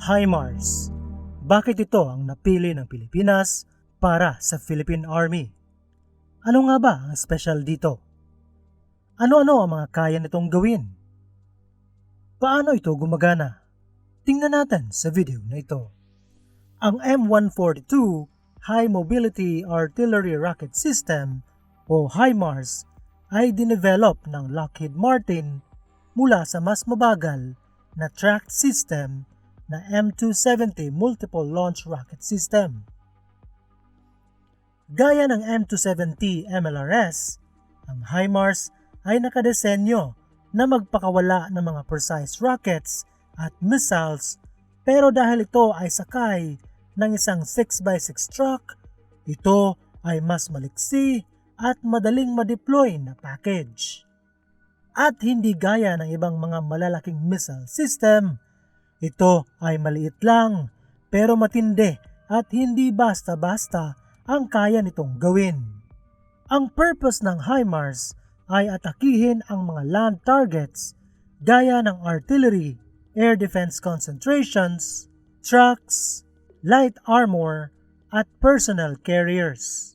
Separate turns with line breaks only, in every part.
HIMARS. Bakit ito ang napili ng Pilipinas para sa Philippine Army? Ano nga ba ang special dito? Ano-ano ang mga kaya nitong gawin? Paano ito gumagana? Tingnan natin sa video na ito. Ang M142 High Mobility Artillery Rocket System o HIMARS ay dinevelop ng Lockheed Martin mula sa mas mabagal na tracked system na M270 Multiple Launch Rocket System. Gaya ng M270 MLRS, ang HIMARS ay nakadesenyo na magpakawala ng mga precise rockets at missiles pero dahil ito ay sakay ng isang 6x6 truck, ito ay mas maliksi at madaling ma-deploy na package. At hindi gaya ng ibang mga malalaking missile system, ito ay maliit lang pero matindi at hindi basta-basta ang kaya nitong gawin. Ang purpose ng HIMARS ay atakihin ang mga land targets gaya ng artillery, air defense concentrations, trucks, light armor, at personnel carriers.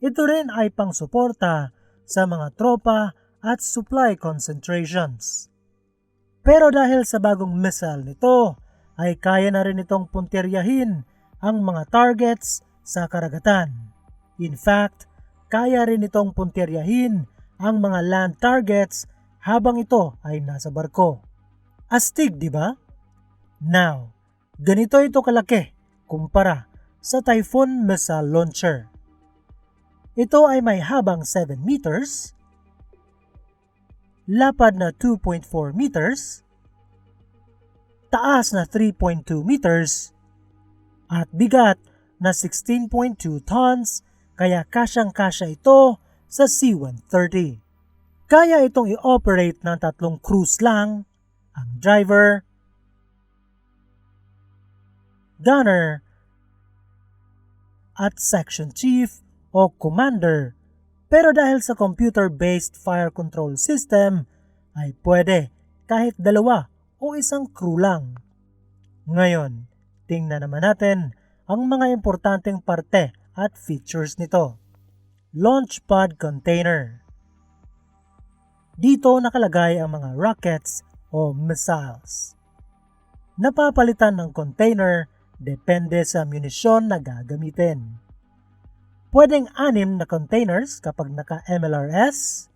Ito rin ay pangsuporta sa mga tropa at supply concentrations. Pero dahil sa bagong missile nito, ay kaya na rin itong punteryahin ang mga targets sa karagatan. In fact, kaya rin itong punteryahin ang mga land targets habang ito ay nasa barko. Astig, di ba? Now, ganito ito kalaki kumpara sa Typhoon missile launcher. Ito ay may habang 7 meters, lapad na 2.4 meters, taas na 3.2 meters, at bigat na 16.2 tons kaya kasyang-kasya ito sa C-130. Kaya itong i-operate ng tatlong crews lang, ang driver, gunner, at section chief o commander. Pero dahil sa computer-based fire control system, ay pwede kahit dalawa o isang crew lang. Ngayon, tingnan naman natin ang mga importanteng parte at features nito. Launch pod container. Dito nakalagay ang mga rockets o missiles. Napapalitan ng container depende sa munisyon na gagamitin. Pwedeng anim na containers kapag naka-MLRS,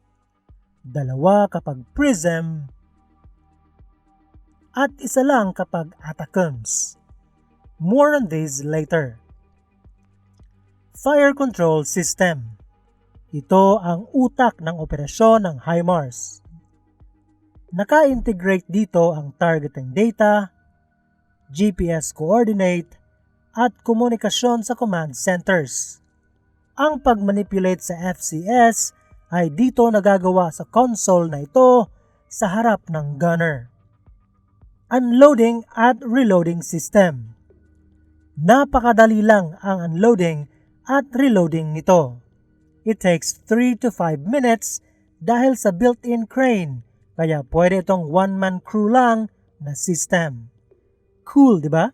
dalawa kapag PRISM, at isa lang kapag ATACMS. More on this later. Fire Control System. Ito ang utak ng operasyon ng HIMARS. Naka-integrate dito ang targeting data, GPS coordinate, at komunikasyon sa command centers. Ang pag-manipulate sa FCS ay dito nagagawa sa console na ito sa harap ng gunner. Unloading at reloading system. Napakadali lang ang unloading at reloading nito. It takes 3 to 5 minutes dahil sa built-in crane kaya pwede itong one-man crew lang na system. Cool, di ba?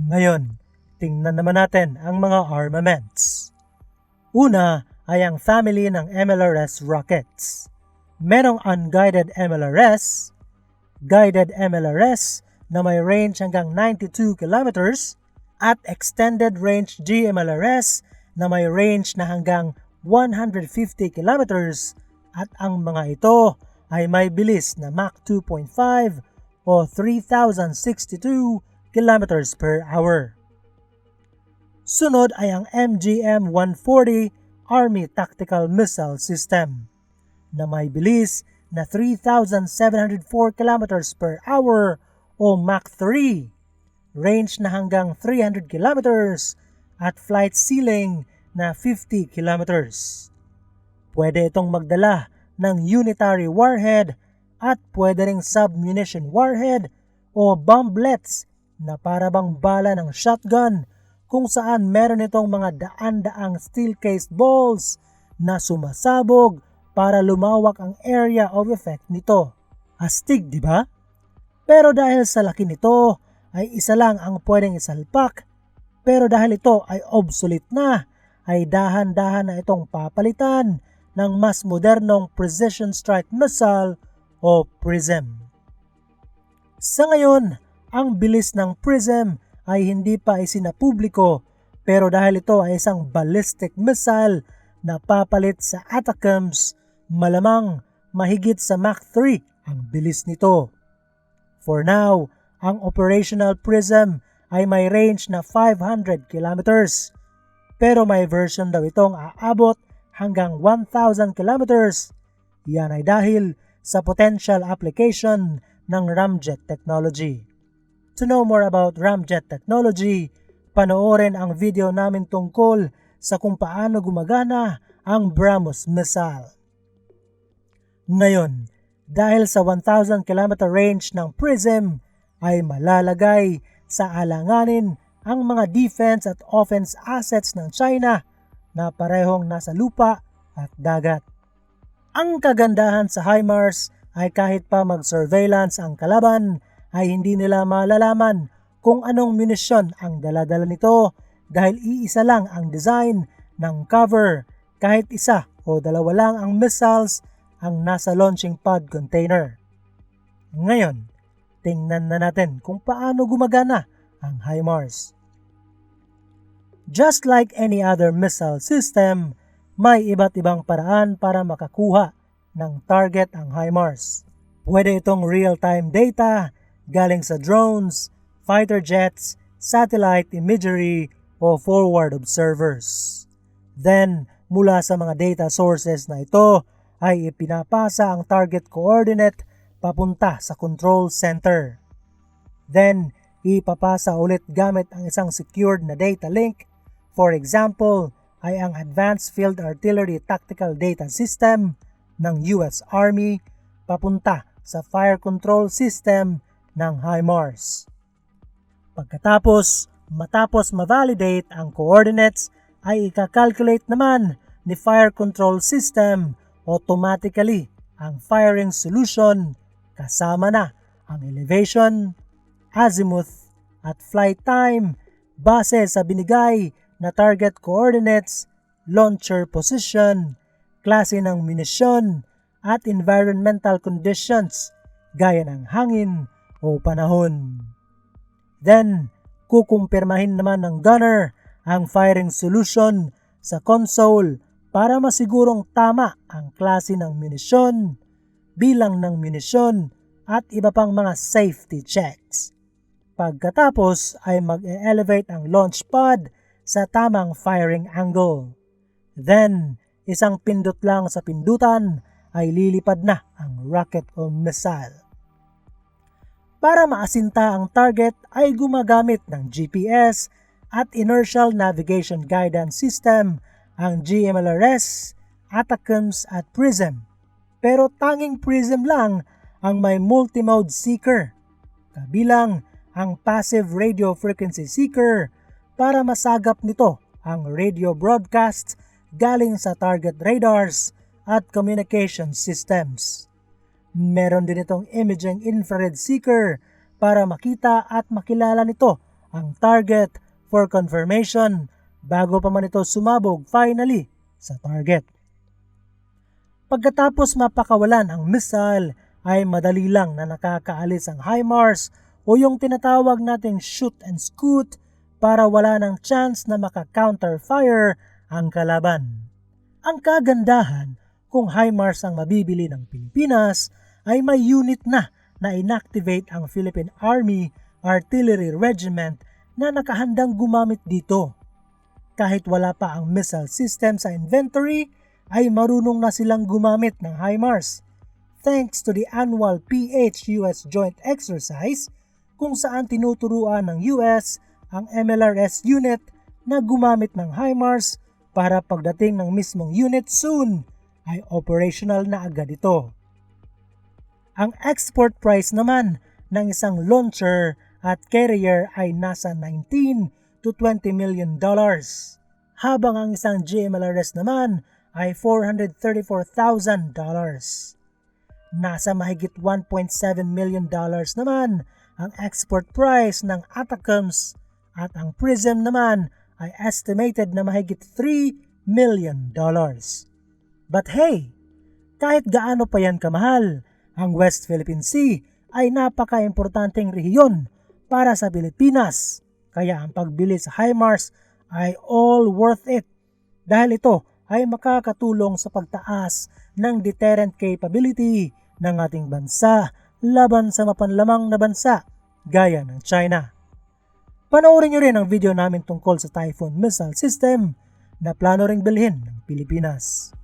Ngayon, tingnan naman natin ang mga armaments. Una ay ang family ng MLRS rockets. Merong unguided MLRS, guided MLRS na may range hanggang 92 kilometers at extended range GMLRS na may range na hanggang 150 kilometers at ang mga ito ay may bilis na Mach 2.5 o 3,062 kilometers per hour. Sunod ay ang MGM-140 Army Tactical Missile System na may bilis na 3,704 kilometers per hour o Mach 3, range na hanggang 300 kilometers at flight ceiling na 50 kilometers. Pwede itong magdala ng unitary warhead at pwede ring submunition warhead o bomblets na para bang bala ng shotgun kung saan meron itong mga daan-daang steel-cased balls na sumasabog para lumawak ang area of effect nito. Astig, di ba? Pero dahil sa laki nito ay isa lang ang pwedeng isalpak. Pero dahil ito ay obsolete na, ay dahan-dahan na itong papalitan ng mas modernong Precision Strike Missile o PRISM. Sa ngayon, ang bilis ng PRISM ay hindi pa isinapubliko pero dahil ito ay isang ballistic missile na papalit sa ATACMS, malamang mahigit sa Mach 3 ang bilis nito. For now, ang operational PRISM ay may range na 500 kilometers. Pero may version daw itong aabot hanggang 1,000 kilometers. Yan ay dahil sa potential application ng ramjet technology. To know more about ramjet technology, panoorin ang video namin tungkol sa kung paano gumagana ang BrahMos missile. Ngayon, dahil sa 1,000 km range ng PRISM, ay malalagay sa alanganin ang mga defense at offense assets ng China na parehong nasa lupa at dagat. Ang kagandahan sa HIMARS ay kahit pa mag-surveillance ang kalaban ay hindi nila malalaman kung anong munisyon ang daladala nito dahil iisa lang ang design ng cover kahit isa o dalawa lang ang missiles ang nasa launching pod container. Ngayon, tingnan na natin kung paano gumagana ang HIMARS. Just like any other missile system, may iba't ibang paraan para makakuha ng target ang HIMARS. Pwede itong real-time data galing sa drones, fighter jets, satellite imagery, o forward observers. Then, mula sa mga data sources na ito, ay ipinapasa ang target coordinate papunta sa control center. Then, ipapasa ulit gamit ang isang secured na data link. For example, ay ang Advanced Field Artillery Tactical Data System ng US Army papunta sa fire control system ng HIMARS. Pagkatapos, matapos ma-validate ang coordinates, ay ikakalculate naman ni Fire Control System automatically ang firing solution kasama na ang elevation, azimuth, at flight time base sa binigay na target coordinates, launcher position, klase ng munisyon, at environmental conditions gaya ng hangin, o panahon. Then, kukumpirmahin naman ng gunner ang firing solution sa console para masigurong tama ang klase ng munisyon, bilang ng munisyon at iba pang mga safety checks. Pagkatapos ay mag-elevate ang launch pod sa tamang firing angle. Then, isang pindot lang sa pindutan ay lilipad na ang rocket o missile. Para maasinta ang target ay gumagamit ng GPS at Inertial Navigation Guidance System ang GMLRS, ATACMS at PRISM. Pero tanging PRISM lang ang may multimode seeker, kabilang ang passive radio frequency seeker para masagap nito ang radio broadcasts galing sa target radars at communication systems. Meron din itong imaging infrared seeker para makita at makilala nito ang target for confirmation bago pa man ito sumabog finally sa target. Pagkatapos mapakawalan ang missile ay madali lang na nakakaalis ang HIMARS o yung tinatawag nating shoot and scoot para wala ng chance na maka-counter fire ang kalaban. Ang kagandahan kung HIMARS ang mabibili ng Pilipinas ay may unit na na inactivate ang Philippine Army Artillery Regiment na nakahandang gumamit dito. Kahit wala pa ang missile system sa inventory, ay marunong na silang gumamit ng HIMARS thanks to the annual PH-US Joint Exercise kung saan tinuturuan ng US ang MLRS unit na gumamit ng HIMARS para pagdating ng mismong unit soon ay operational na agad ito. Ang export price naman ng isang launcher at carrier ay nasa 19 to 20 million dollars, habang ang isang GMLRS naman ay 434,000 dollars. Nasa mahigit 1.7 million dollars naman ang export price ng Atacms at ang Prism naman ay estimated na mahigit 3 million dollars. But hey, kahit gaano pa yan kamahal, ang West Philippine Sea ay napaka-importanteng rehiyon para sa Pilipinas. Kaya ang pagbili sa HIMARS ay all worth it dahil ito ay makakatulong sa pagtaas ng deterrent capability ng ating bansa laban sa mapanlamang na bansa gaya ng China. Panoorin nyo rin ang video namin tungkol sa Typhoon Missile System na plano ring bilhin ng Pilipinas.